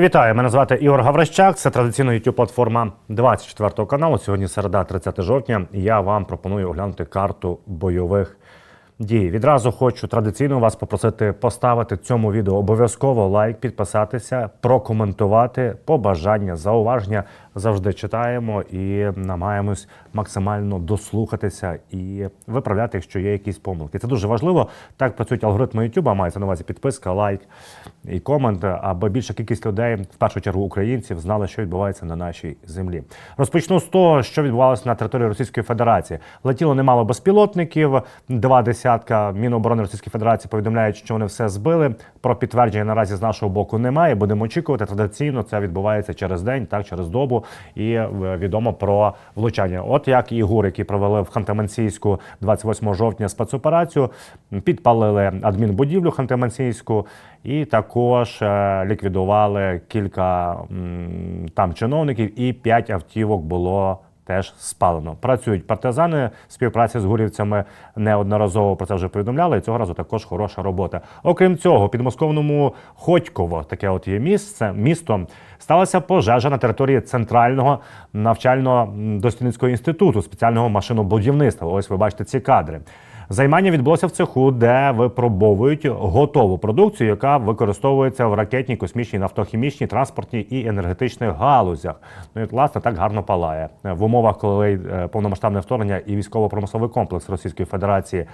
Вітаю, мене звати Ігор Гаврищак. Це традиційна youtube платформа 24 каналу. Сьогодні середа, 30 жовтня. І я вам пропоную оглянути карту бойових дій. Відразу хочу традиційно вас попросити поставити цьому відео обов'язково лайк, підписатися, прокоментувати побажання, зауваження. Завжди читаємо і намагаємось максимально дослухатися і виправляти, якщо є якісь помилки. Це дуже важливо. Так працюють алгоритми YouTube, мається на увазі підписка, лайк і комент, аби більша кількість людей, в першу чергу українців, знали, що відбувається на нашій землі. Розпочну з того, що відбувалося на території Російської Федерації. Летіло немало безпілотників. Два десятка Міноборони Російської Федерації повідомляють, що вони все збили. Про підтвердження наразі з нашого боку немає. Будемо очікувати. Tрадиційно це відбувається через день, так через добу. І е, відомо про влучання. От як і ГУР, які провели в Ханты-Мансійську 28 жовтня спецоперацію, підпалили адмінбудівлю Ханты-Мансійську і також е, ліквідували кілька там чиновників, і п'ять автівок було. Теж спалено. Працюють партизани співпраці з гурівцями неодноразово про це вже повідомляли. І цього разу також хороша робота. Окрім цього, підмосковному Ходьково, таке от є місце, місто, сталася пожежа на території центрального навчально-дослідницького інституту спеціального машинобудівництва. Ось ви бачите ці кадри. Займання відбулося в цеху, де випробовують готову продукцію, яка використовується в ракетній, космічній, нафтохімічній, транспортній і енергетичних галузях. Ну і власне так гарно палає в умовах, коли е, повномасштабне вторгнення і військово-промисловий комплекс Російської Федерації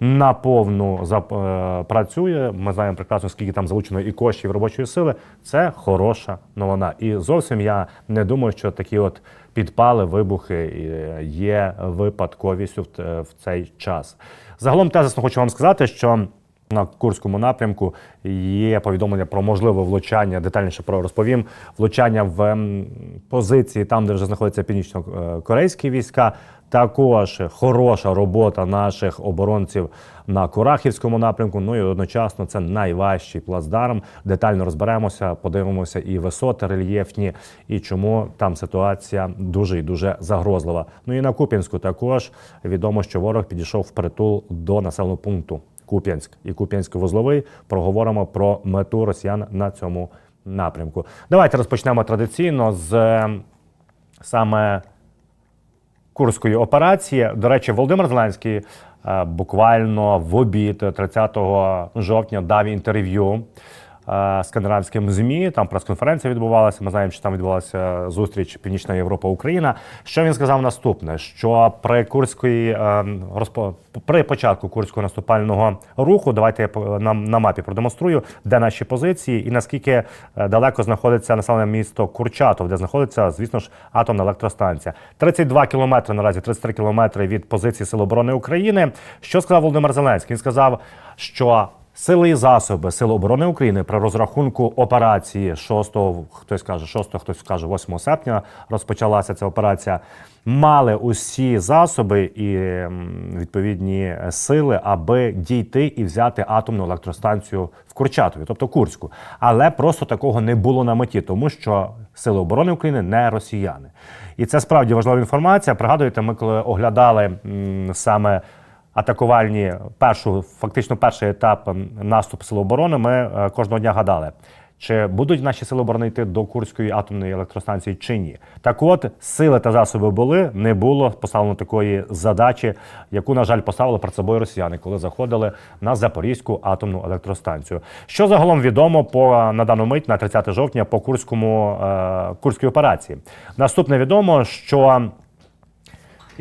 наповну зап- е, працює. Ми знаємо прекрасно, скільки там залучено і коштів, робочої сили. Це хороша новина. І зовсім я не думаю, що такі от підпали, вибухи е, є випадковістю в, цей час. Загалом тезисно хочу вам сказати, що на Курському напрямку є повідомлення про можливе влучання. Детальніше про розповім. Влучання в позиції, там, де вже знаходяться північно-корейські війська. Також хороша робота наших оборонців на Курахівському напрямку. Ну і одночасно це найважчий плацдарм. Детально розберемося, подивимося і висоти рельєфні, і чому там ситуація дуже і дуже загрозлива. Ну і на Куп'янську також відомо, що ворог підійшов впритул до населеного пункту. Куп'янськ і Куп'янськ-Вузловий. Проговоримо про мету росіян на цьому напрямку. Давайте розпочнемо традиційно з е, саме Курської операції. До речі, Володимир Зеленський е, буквально в обід 30 жовтня дав інтерв'ю скандинавським змі. Там прес-конференція відбувалася. Ми знаємо, що там відбулася зустріч Північна Європа Україна. Що він сказав наступне? Що при курської е, при початку курського наступального руху, давайте я по- на, на мапі продемонструю, де наші позиції і наскільки е, далеко знаходиться населене місто Курчатов, де знаходиться, звісно ж, атомна електростанція. 32 кілометри наразі, 33 кілометри від позиції Сил оборони України. Що сказав Володимир Зеленський? Він сказав, що Сили і засоби Сил оборони України при розрахунку операції 6, хтось каже 6, хтось каже 8 серпня розпочалася ця операція. Мали усі засоби і відповідні сили, аби дійти і взяти атомну електростанцію в Курчатові, тобто Курську. Але просто такого не було на меті, тому що Сили оборони України не росіяни. І це справді важлива інформація. Пригадуєте, ми коли оглядали саме атакувальні першу, фактично перший етап м, наступу Сил оборони, ми е, кожного дня гадали. Чи будуть наші сили оборони йти до Курської атомної електростанції чи ні? Так от сили та засоби були, не було поставлено такої задачі, яку, на жаль, поставили перед собою росіяни, коли заходили на Запорізьку атомну електростанцію. Що загалом відомо по на дану мить на 30 жовтня по курському е, курській операції? Наступне відомо, що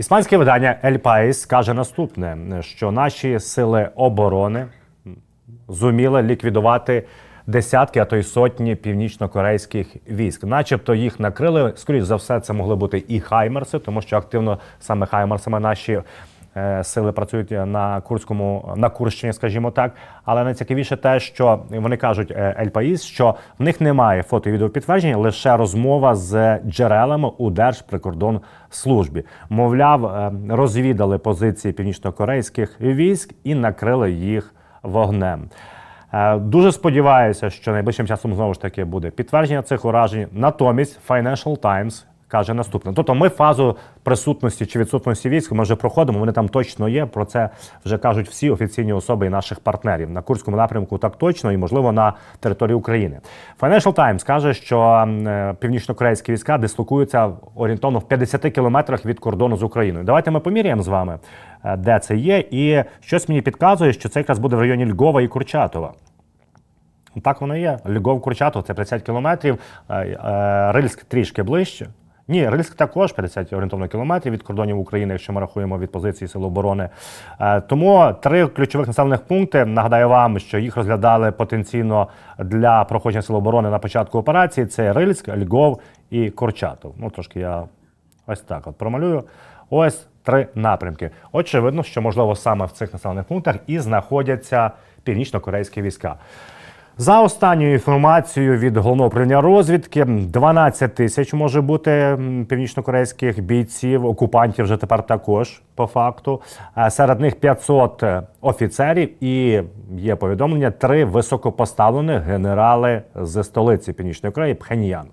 Іспанське видання El País каже наступне: що наші сили оборони зуміли ліквідувати десятки, а то й сотні північно-корейських військ. Начебто їх накрили. Скоріше за все, це могли бути і хаймерси, тому що активно саме хаймерсами наші. Е, Сили працюють на Курському на Курщині, скажімо так. Але найцікавіше те, що вони кажуть е, Ель Паїс, що в них немає фото і відеопідтверджень, лише розмова з джерелами у Держприкордонслужбі. Мовляв, е, розвідали позиції північно-корейських військ і накрили їх вогнем. Дуже сподіваюся, що найближчим часом знову ж таки буде підтвердження цих уражень. Натомість Financial Times каже наступне. Тобто ми фазу присутності чи відсутності військ ми вже проходимо. Вони там точно є. Про це вже кажуть всі офіційні особи і наших партнерів на курському напрямку. Так точно і можливо на території України. Financial Times каже, що е, північно-корейські війська дислокуються орієнтовно в 50 кілометрах від кордону з Україною. Давайте ми поміряємо з вами, е, де це є, і щось мені підказує, що це якраз буде в районі Львова і Курчатова. Так воно є. Львов Курчатов це 50 кілометрів, е, Рильськ трішки ближче. Ні, Рильськ також 50 орієнтовно кілометрів від кордонів України, якщо ми рахуємо від позиції Сил оборони. Е, Тому три ключових населених пункти. Нагадаю вам, що їх розглядали потенційно для проходження Сил оборони на початку операції. Це Рильськ, Львов і Курчатов. Ну, трошки я ось так от промалюю. Ось три напрямки. Очевидно, що можливо саме в цих населених пунктах і знаходяться північно-корейські війська. За останньою інформацією від головного управління розвідки, 12 тисяч може бути північнокорейських бійців, окупантів вже тепер також по факту. Е, Серед них 500 офіцерів і є повідомлення три високопоставлених генерали з столиці Північної Кореї Пхеньян.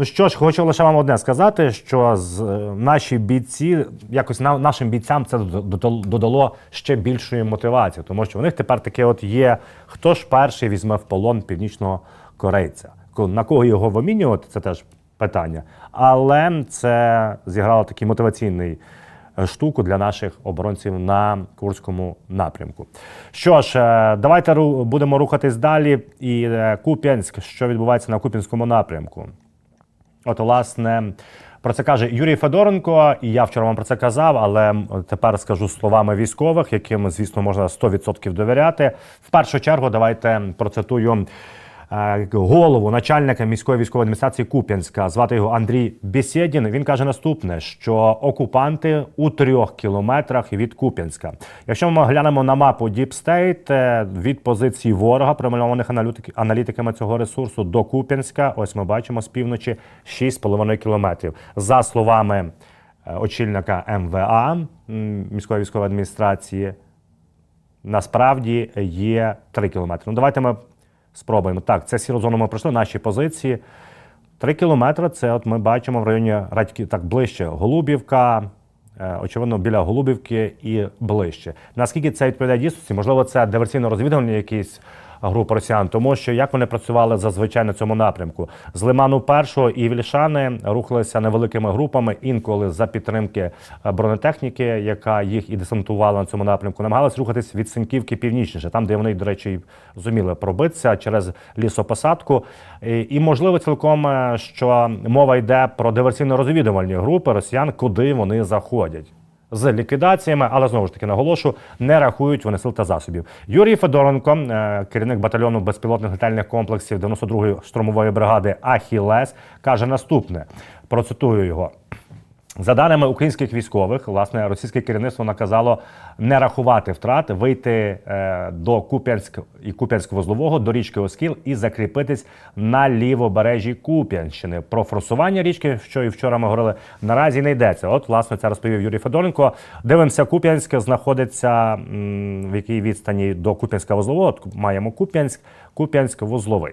Ну що ж, хочу лише вам одне сказати, що з, е, наші бійці, якось на, нашим бійцям це додало- ще більшої мотивації, тому що у них тепер таке от є, хто ж перший візьме в полон північного корейця. На кого його вимінювати, це теж питання. Але це зіграло такий мотиваційний е, штуку для наших оборонців на Курському напрямку. Що ж, е, давайте будемо рухатись далі. І Куп'янськ, що відбувається на Куп'янському напрямку. От, власне, про це каже Юрій Федоренко, і я вчора вам про це казав, але тепер скажу словами військових, яким, звісно, можна 100% довіряти. В першу чергу, давайте процитую голову начальника міської військової адміністрації Куп'янська. Звати його Андрій Бєсєдін. Він каже наступне: що окупанти у трьох кілометрах від Куп'янська. Якщо ми глянемо на мапу е, від позиції ворога, промальованих аналітиками цього ресурсу до Куп'янська, ось ми бачимо з півночі 6,5 кілометрів. За словами е, очільника МВА міської військової адміністрації, насправді є 3 кілометри. Ну, давайте ми спробуємо. Так, це сіру ми пройшли, наші позиції. Три кілометри це от ми бачимо в районі Радьки, так ближче Голубівка, е, очевидно, біля Голубівки і ближче. Наскільки це відповідає дійсності? Можливо, це диверсійно розвідування якісь групи росіян, тому що як вони працювали зазвичай на цьому напрямку з Лиману першого і Вільшани рухалися невеликими групами, інколи за підтримки е, бронетехніки, яка їх і десантувала на цьому напрямку, намагалися рухатись від Синьківки північніше, там, де вони, до речі, зуміли пробитися через лісопосадку. І, можливо, цілком е, що мова йде про диверсійно-розвідувальні групи росіян, куди вони заходять. З ліквідаціями, але знову ж таки наголошу, не рахують вони сил та засобів. Юрій Федоренко, е, керівник батальйону безпілотних летальних комплексів 92-ї штурмової бригади Ахілес, каже наступне: процитую його. За даними українських військових, власне, російське керівництво наказало не рахувати втрати, вийти е, до Куп'янськ і Куп'янськ-Вузлового до річки Оскіл і закріпитись на лівобережжі Куп'янщини. Про форсування річки, що і вчора ми говорили, наразі не йдеться. От, власне, це розповів Юрій Федоренко. Дивимося, Куп'янськ знаходиться в якій відстані до Куп'янська-Вузлового. От маємо Куп'янськ, Куп'янськ-Вузловий.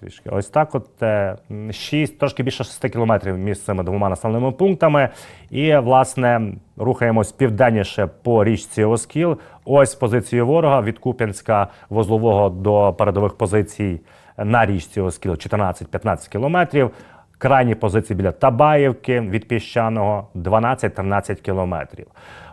Трішки ось так, от е, 6, трошки більше 6 кілометрів між цими двома населеними пунктами. І, власне, рухаємось південніше по річці Оскіл. Ось позиції ворога від Куп'янська вузлового до передових позицій на річці Оскіл 14-15 кілометрів. Крайні позиції біля Табаївки від піщаного 12-13 кілометрів.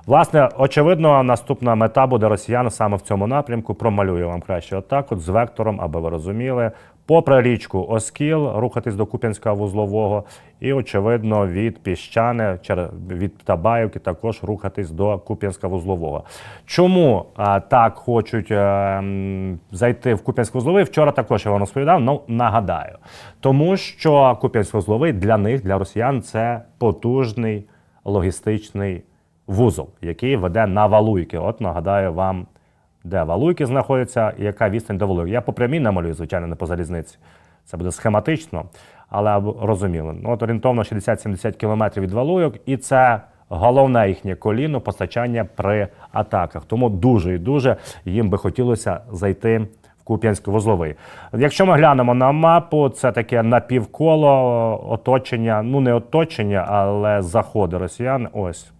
Власне, очевидно, наступна мета буде росіян саме в цьому напрямку. Промалюю вам краще отак, от з вектором, аби ви розуміли. Попри річку Оскіл, рухатись до Куп'янська вузлового, і очевидно від піщани від Табаївки також рухатись до Куп'янська вузлового. Чому так хочуть е, зайти в Куп'янськ вузловий? Вчора також я вам розповідав. Ну нагадаю, тому що Куп'янськ вузловий для них, для росіян, це потужний логістичний вузол, який веде на Валуйки. От нагадаю вам, де Валуйки знаходяться і яка відстань до Валуйки. Я по прямій намалюю, звичайно, не по залізниці. Це буде схематично, але розуміло. Ну, От орієнтовно 60-70 кілометрів від Валуйок, і це головне їхнє коліно постачання при атаках. Тому дуже і дуже їм би хотілося зайти в Куп'янсько-Вузловий. Якщо ми глянемо на мапу, це таке напівколо оточення, ну не оточення, але заходи росіян. Ось.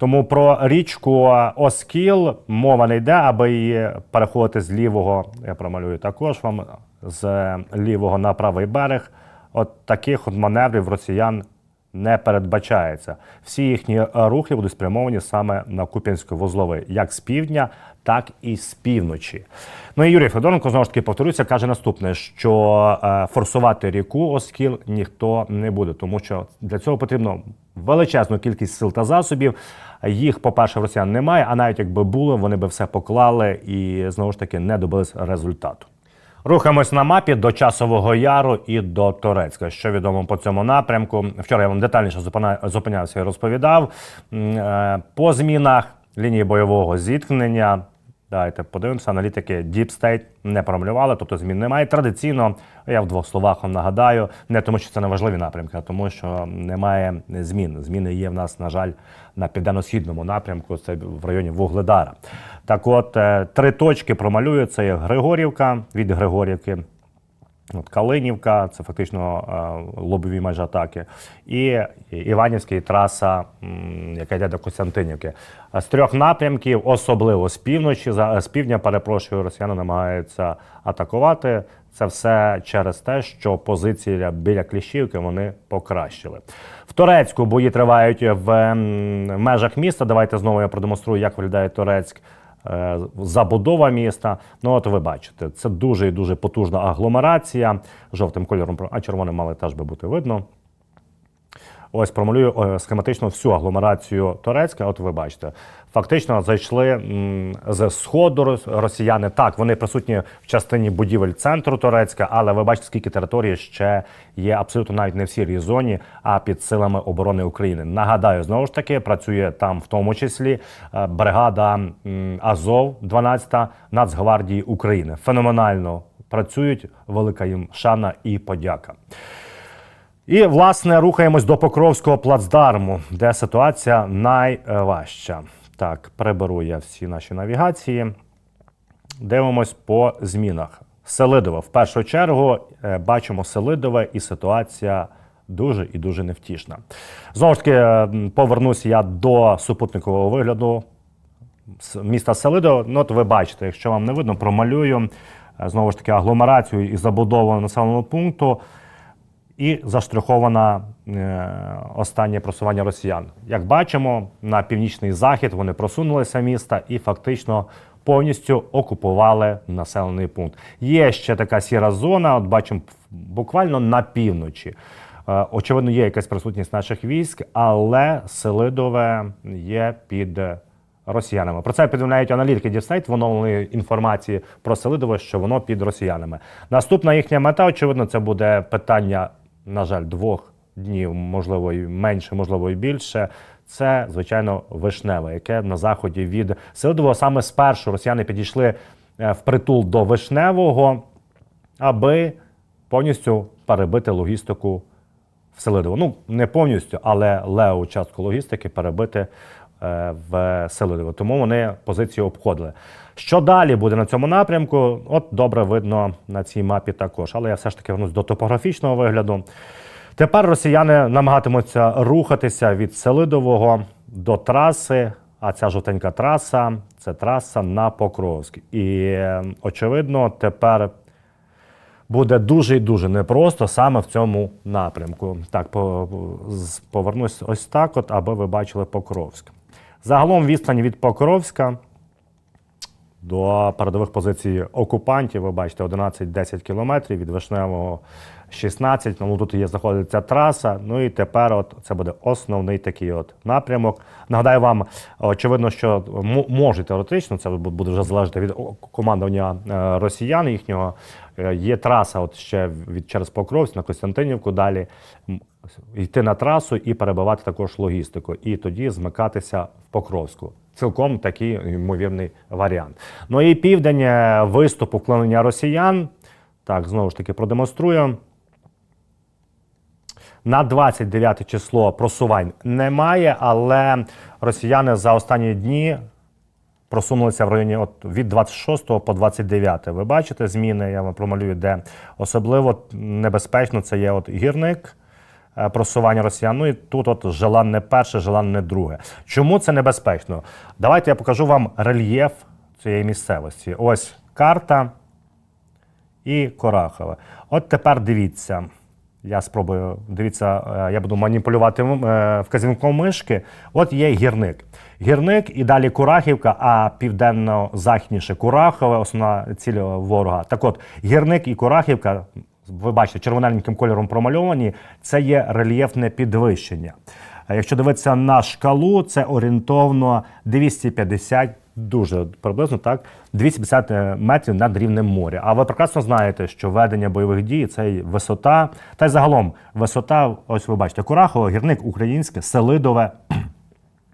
Тому про річку Оскіл мова не йде, аби її переходити з лівого. Я промалюю також вам з лівого на правий берег. От таких от маневрів росіян не передбачається. Всі їхні рухи будуть спрямовані саме на Куп'янсько-Вузловий, як з півдня, так і з півночі. Ну і Юрій Федоренко знову ж таки повторюся, каже наступне: що е, форсувати ріку Оскіл ніхто не буде, тому що для цього потрібно величезну кількість сил та засобів. Їх, по-перше, в росіян немає, а навіть якби було, вони би все поклали і знову ж таки не добились результату. Рухаємось на мапі до Часового Яру і до Торецька. Що відомо по цьому напрямку? Вчора я вам детальніше зупинявся і розповідав. Е, По змінах лінії бойового зіткнення. Давайте подивимося, аналітики Deep State не промалювали, тобто змін немає. Традиційно, я в двох словах вам нагадаю, не тому, що це не важливі напрямки, а тому, що немає змін. Зміни є в нас, на жаль, на південно-східному напрямку, це в районі Вугледара. Так от, е, три точки промалюю. Це Григорівка від Григорівки. От Калинівка, це фактично е, лобові майже атаки, і Іванівська траса, яка йде до Костянтинівки. З трьох напрямків, особливо з півночі, з півдня, перепрошую, росіяни намагаються атакувати. Це все через те, що позиції біля Кліщівки вони покращили. В Торецьку бої тривають в межах міста. Давайте знову я продемонструю, як виглядає Торецьк. Е, забудова міста. Ну, от ви бачите, це дуже і дуже потужна агломерація. Жовтим кольором, а червоним мали теж би бути видно. Ось промалюю е, схематично всю агломерацію Торецька. От ви бачите, фактично зайшли з сходу рос- росіяни. Так, вони присутні в частині будівель центру Торецька, але ви бачите, скільки території ще є абсолютно навіть не в сірій зоні, а під силами оборони України. Нагадаю, знову ж таки працює там, в тому числі е, бригада Азов, 12-та Нацгвардії України. Феноменально працюють. Велика їм шана і подяка. І, власне, рухаємось до Покровського плацдарму, де ситуація найважча. Так, приберу я всі наші навігації. Дивимось по змінах. Селидове. В першу чергу е, бачимо Селидове, і ситуація дуже і дуже невтішна. Знову ж таки, е, м, повернусь я до супутникового вигляду міста Селидо. Ну, от ви бачите, якщо вам не видно, промалюю е, знову ж таки агломерацію і забудову населеного пункту. І заштрихована е, останнє просування росіян. Як бачимо, на північний захід вони просунулися міста і фактично повністю окупували населений пункт. Є ще така сіра зона. От бачимо буквально на півночі. Е, очевидно, є якась присутність наших військ, але Селидове є під росіянами. Про це повідомляють аналітики Дівстейт в оновленій інформації про Селидове, що воно під росіянами. Наступна їхня мета, очевидно, це буде питання, на жаль, двох днів, можливо, і менше, можливо, і більше. Це, звичайно, вишневе, яке на заході від Селидового саме спершу росіяни підійшли е, впритул до вишневого, аби повністю перебити логістику в Селидово. Ну, не повністю, але леву частку логістики перебити в Селидово. Тому вони позицію обходили. Що далі буде на цьому напрямку? От добре видно на цій мапі також. Але я все ж таки вернусь до топографічного вигляду. Тепер росіяни намагатимуться рухатися від Селидового до траси. А ця жовтенька траса це траса на Покровськ. І е, очевидно, тепер буде дуже і дуже непросто саме в цьому напрямку. Так, повернусь ось так, от, аби ви бачили Покровськ. Загалом відстань від Покровська до передових позицій окупантів, ви бачите, 11-10 кілометрів від Вишневого 16. Ну тут є знаходиться траса. Ну і тепер от це буде основний такий от напрямок. Нагадаю вам, очевидно, що може теоретично, це буде вже залежати від командування е, росіян їхнього. Е, Є траса от ще від через Покровськ на Костянтинівку далі. Йти на трасу і перебивати також логістику, і тоді змикатися в Покровську. Цілком такий ймовірний варіант. Ну і південь е, виступу вклонення росіян. Так, знову ж таки продемонструю. На 29 число просувань немає, але росіяни за останні дні просунулися в районі от, від 26 по 29. Ви бачите зміни, я вам промалюю, де особливо небезпечно це є от гірник. е, Просування росіян. Ну і тут от желанне перше, желанне друге. Чому це небезпечно? Давайте я покажу вам рельєф цієї місцевості. Ось карта і Корахове. От тепер дивіться. Я спробую, дивіться, е, я буду маніпулювати е, вказівником мишки. От є гірник. Гірник і далі Курахівка, а південно-західніше Курахове, основна ціль ворога. Так от, гірник і Курахівка, ви бачите, червоненьким кольором промальовані, це є рельєфне підвищення. Якщо дивитися на шкалу, це орієнтовно 250, дуже приблизно так, 250 метрів над рівнем моря. А ви прекрасно знаєте, що ведення бойових дій це висота, та й загалом висота, ось ви бачите, Курахово, гірник українське, Селидове.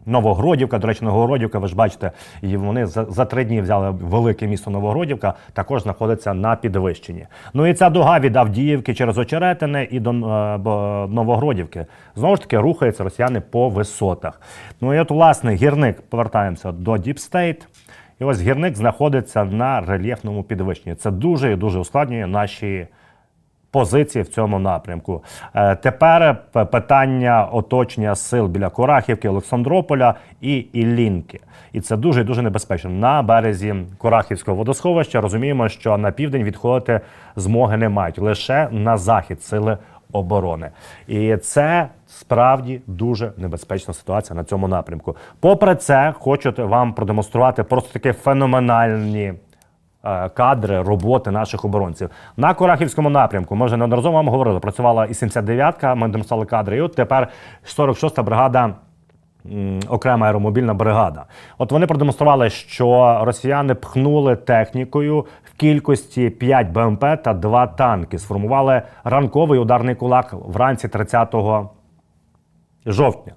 Новогродівка, до речі, Новогродівка, ви ж бачите, і вони за, за три дні взяли велике місто Новогродівка, також знаходиться на підвищенні. Ну і ця дуга від Авдіївки через Очеретине і до е, Новогродівки. Знову ж таки, рухаються росіяни по висотах. Ну і от, власне, гірник, повертаємося до Діпстейт. І ось гірник знаходиться на рельєфному підвищенні. Це дуже і дуже ускладнює наші позиції в цьому напрямку. Е, Тепер питання оточення сил біля Корахівки, Олександрополя і Іллінки. І це дуже дуже небезпечно. На березі Корахівського водосховища розуміємо, що на південь відходити змоги не мають лише на захід сили оборони. І це справді дуже небезпечна ситуація на цьому напрямку. Попри це, хочу вам продемонструвати просто такі феноменальні кадри роботи наших оборонців. На Корахівському напрямку, ми вже неодноразово вам говорили, працювала і 79-ка, ми демонстрували кадри, і от тепер 46-та бригада. Окрема аеромобільна бригада. От вони продемонстрували, що росіяни пхнули технікою в кількості 5 БМП та 2 танки. Сформували ранковий ударний кулак вранці 30 жовтня.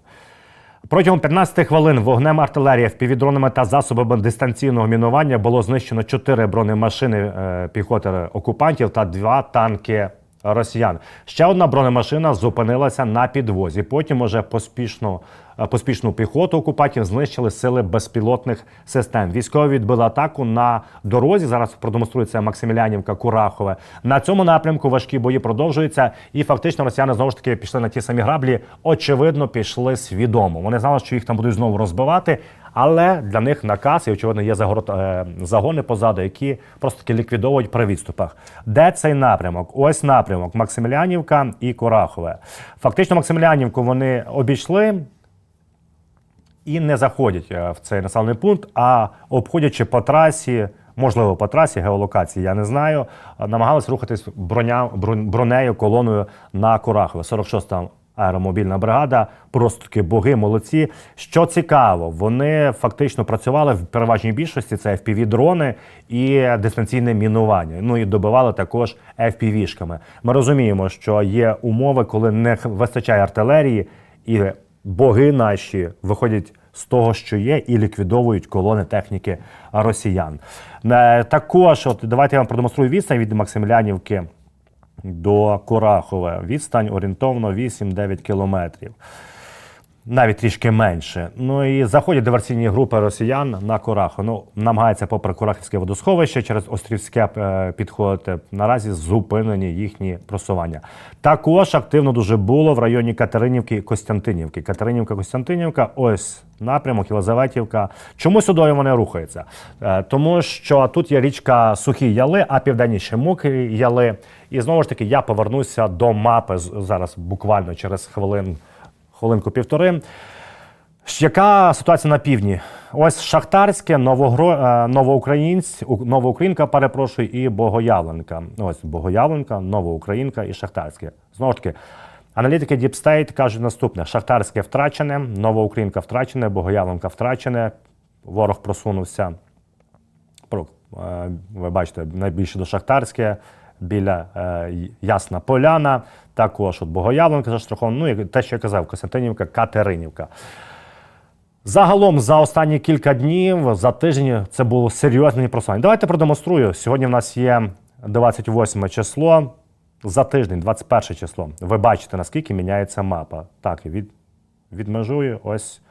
Протягом 15 хвилин вогнем артилерії, впівдронами та засобами дистанційного мінування було знищено 4 бронемашини е, піхоти окупантів та 2 танки росіян. Ще одна бронемашина зупинилася на підвозі. Потім уже поспішно, е, поспішну піхоту окупантів знищили сили безпілотних систем. Військові відбили атаку на дорозі. Зараз продемонструється Максимілянівка, Курахове. На цьому напрямку важкі бої продовжуються, і фактично росіяни знову ж таки пішли на ті самі граблі. Очевидно, пішли свідомо. Вони знали, що їх там будуть знову розбивати. Але для них наказ і очевидно є е, загони позаду, які просто таки ліквідовують при відступах. Де цей напрямок? Ось напрямок Максимілянівка і Курахове. Фактично, Максимілянівку вони обійшли і не заходять е, в цей населений пункт, а обходячи по трасі, можливо, по трасі геолокації, я не знаю, намагалися рухатись броня, бронею, колоною на Курахове. 46-та аеромобільна бригада, просто таки боги, молодці. Що цікаво, вони фактично працювали в переважній більшості. Це FPV-дрони і дистанційне мінування. Ну і добивали також FPV-шками. Ми розуміємо, що є умови, коли не вистачає артилерії, і боги наші виходять з того, що є, і ліквідовують колони техніки росіян. Е, Також, от давайте я вам продемонструю відстань від Максимлянівки до Курахове. Відстань орієнтовно 8-9 кілометрів. Навіть трішки менше. Ну і заходять диверсійні групи росіян на Кураху. Ну, намагаються попри Курахівське водосховище через Острівське е, підходити. Наразі зупинені їхні просування. Також активно дуже було в районі Катеринівки і Костянтинівки. Катеринівка, Костянтинівка, ось напрямок, Єлизаветівка. Чому сюди вони рухаються? Е, Тому що тут є річка Сухі Яли, а південніше Мокрі Яли. І знову ж таки я повернуся до мапи зараз буквально через хвилин хвилинку-півтори. Яка ситуація на півдні? Ось Шахтарське, Новогро... е, Новоукраїнськ, У- Новоукраїнка, перепрошую, і Богоявленка. Ось Богоявленка, Новоукраїнка і Шахтарське. Знову ж таки, аналітики Deep State кажуть наступне: Шахтарське втрачене, Новоукраїнка втрачене, Богоявленка втрачене. Ворог просунувся. Е, Ви бачите, найбільше до Шахтарське, біля е, Ясна Поляна, також от Богоявленка заштрахована, ну і те, що я казав, Костянтинівка, Катеринівка. Загалом за останні кілька днів, за тиждень це було серйозне просування. Давайте продемонструю. Сьогодні в нас є 28 число. За тиждень, 21 число. Ви бачите, наскільки міняється мапа. Так, від, відмежую. Ось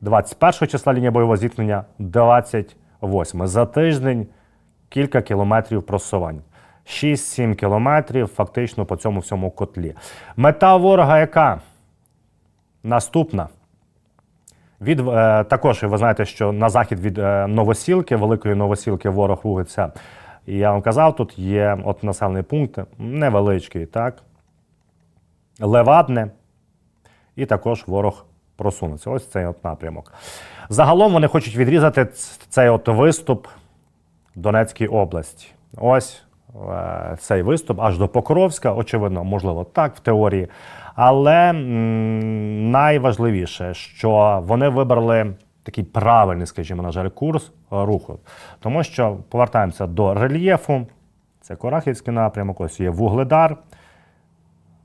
21 числа лінія бойового зіткнення, 20 восьме. За тиждень кілька кілометрів просувань. 6-7 кілометрів фактично по цьому всьому котлі. Мета ворога яка? Наступна. Від, е, також ви знаєте, що на захід від е, Новосілки, великої Новосілки, ворог рухається. І я вам казав, тут є от населений пункт невеличкий, так? Левадне. І також ворог просунеться. Ось цей от напрямок. Загалом вони хочуть відрізати цей от виступ Донецькій області. Ось цей виступ аж до Покровська, очевидно, можливо, так в теорії. Але найважливіше, що вони вибрали такий правильний, скажімо, на жаль, курс е, руху. Тому що повертаємося до рельєфу. Це Корахівський напрямок, ось є Вугледар.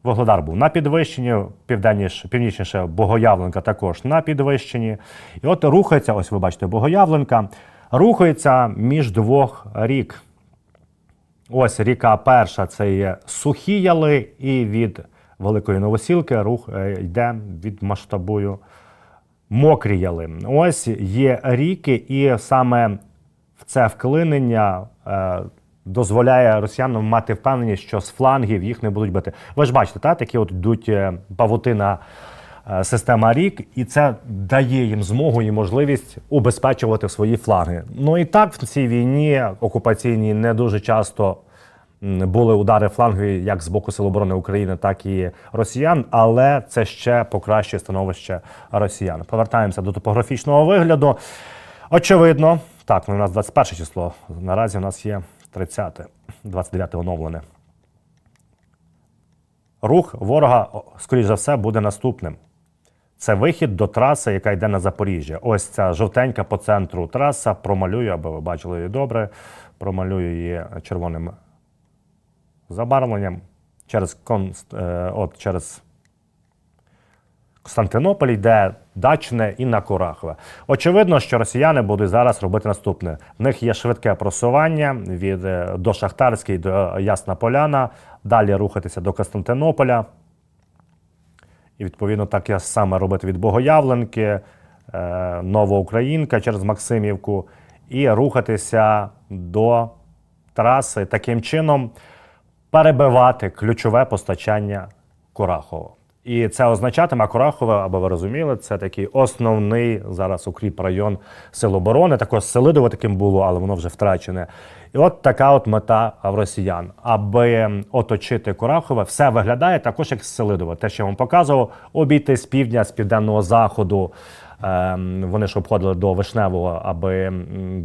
Вугледар був на підвищенні, південніше, північніше Богоявленка також на підвищенні. І от рухається, ось ви бачите, Богоявленка, рухається між двох рік. Ось ріка перша це є сухі яли, і від Великої Новосілки рух е, йде від масштабую мокрі яли. Ось є ріки, і саме це вклинення е, дозволяє росіянам мати впевненість, що з флангів їх не будуть бити. Ви ж бачите, та, такі от йдуть е, павутина система рік, і це дає їм змогу і можливість убезпечувати свої фланги. Ну і так в цій війні окупаційній не дуже часто були удари флангові як з боку Сил оборони України, так і росіян, але це ще покращує становище росіян. Повертаємося до топографічного вигляду. Очевидно, так, ну у нас 21 число. Наразі у нас є 30, 29 оновлене. Рух ворога, скоріш за все, буде наступним. Це вихід до траси, яка йде на Запоріжжя. Ось ця жовтенька по центру траса. Промалюю, аби ви бачили її добре. Промалюю її червоним забарвленням через, Конст- е, от, через Константинополь йде Дачне і на Курахове. Очевидно, що росіяни будуть зараз робити наступне. В них є швидке просування від е, до Шахтарської до Ясна Поляна, далі рухатися до Константинополя. І відповідно так я саме робити від Богоявленки, е, Новоукраїнка через Максимівку, і рухатися до траси таким чином перебивати ключове постачання Курахова. І це означатиме Курахове, аби ви розуміли, це такий основний зараз укріп район Сил оборони. Також Селидово таким було, але воно вже втрачене. І от така от мета росіян, аби оточити Курахове, все виглядає також як Селидово. Те, що я вам показував, обійти з півдня, з південного заходу. Ем, Вони ж обходили до Вишневого, аби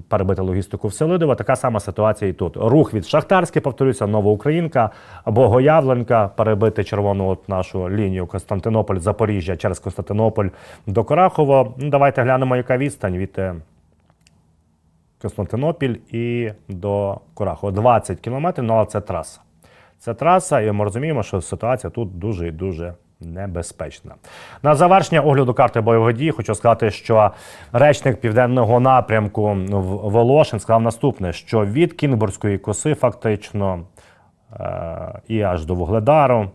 перебити логістику в Селидово. Така сама ситуація і тут. Рух від Шахтарське, повторюся, Новоукраїнка, Богоявленка, перебити червону от нашу лінію Константинополь, Запоріжжя через Константинополь до Корахово. Ну, Давайте глянемо, яка відстань від е, Константинопіль і до Курахова. 20 кілометрів, ну але це траса. Це траса, і ми розуміємо, що ситуація тут дуже і дуже небезпечна. На завершення огляду карти бойових дій хочу сказати, що речник південного напрямку Волошин сказав наступне: що від Кінбурзької коси фактично е- і аж до Вугледару.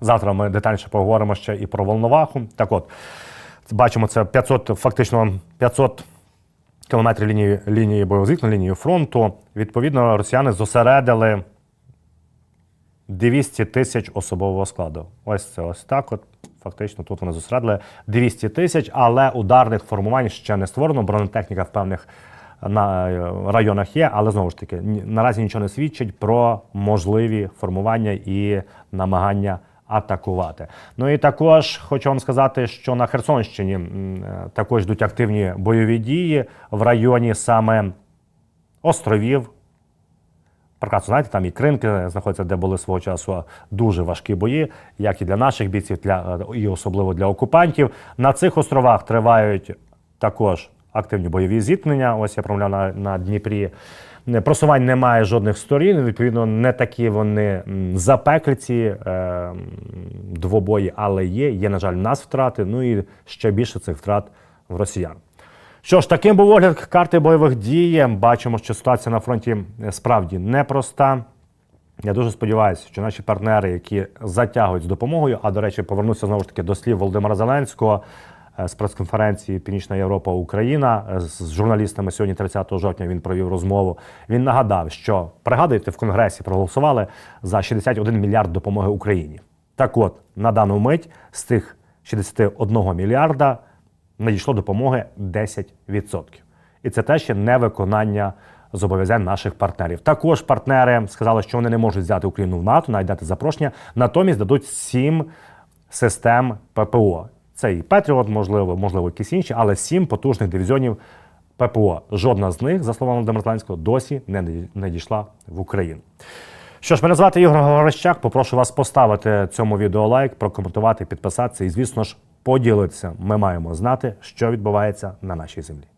Завтра ми детальніше поговоримо ще і про Волноваху. Так от, бачимо, це 500, фактично 500 кілометрів лінії, лінії бойових лінії фронту. Відповідно, росіяни зосередили 200 тисяч особового складу. Ось це ось так. От фактично тут вони зосередили 200 тисяч, але ударних формувань ще не створено. Бронетехніка в певних на е, районах є, але знову ж таки наразі нічого не свідчить про можливі формування і намагання атакувати. Ну і також хочу вам сказати, що на Херсонщині е, також йдуть активні бойові дії в районі саме островів. Прекрасно, знаєте, там і кринки знаходяться, де були свого часу дуже важкі бої, як і для наших бійців, для, і особливо для окупантів. На цих островах тривають також активні бойові зіткнення. Ось я промовляв на, на Дніпрі. Просувань немає жодних сторін. Відповідно, не такі вони запеклі ці е, двобої, але є. Є, на жаль, в нас втрати. Ну і ще більше цих втрат в росіян. Що ж, таким був огляд карти бойових дій. Бачимо, що ситуація на фронті е, справді непроста. Я дуже сподіваюся, що наші партнери, які затягують з допомогою, а до речі, повернуся знову ж таки до слів Володимира Зеленського. Е, з прес-конференції Північна Європа Україна е, з журналістами сьогодні, 30 жовтня, він провів розмову. Він нагадав, що пригадуєте, в Конгресі проголосували за 61 мільярд допомоги Україні. Так от, на дану мить з тих 61 мільярда надійшло допомоги 10%. І це теж ще не виконання зобов'язань наших партнерів. Також партнери сказали, що вони не можуть взяти Україну в НАТО, навіть дати запрошення, натомість дадуть сім систем ППО. Це і Петріот, можливо, можливо, якісь інші, але сім потужних дивізіонів ППО. Жодна з них, за словами Володимира досі не надійшла в Україну. Що ж, мене звати Ігор Горощак. Попрошу вас поставити цьому відео лайк, прокоментувати, підписатися і, звісно ж, поділитися. Ми маємо знати, що відбувається на нашій землі.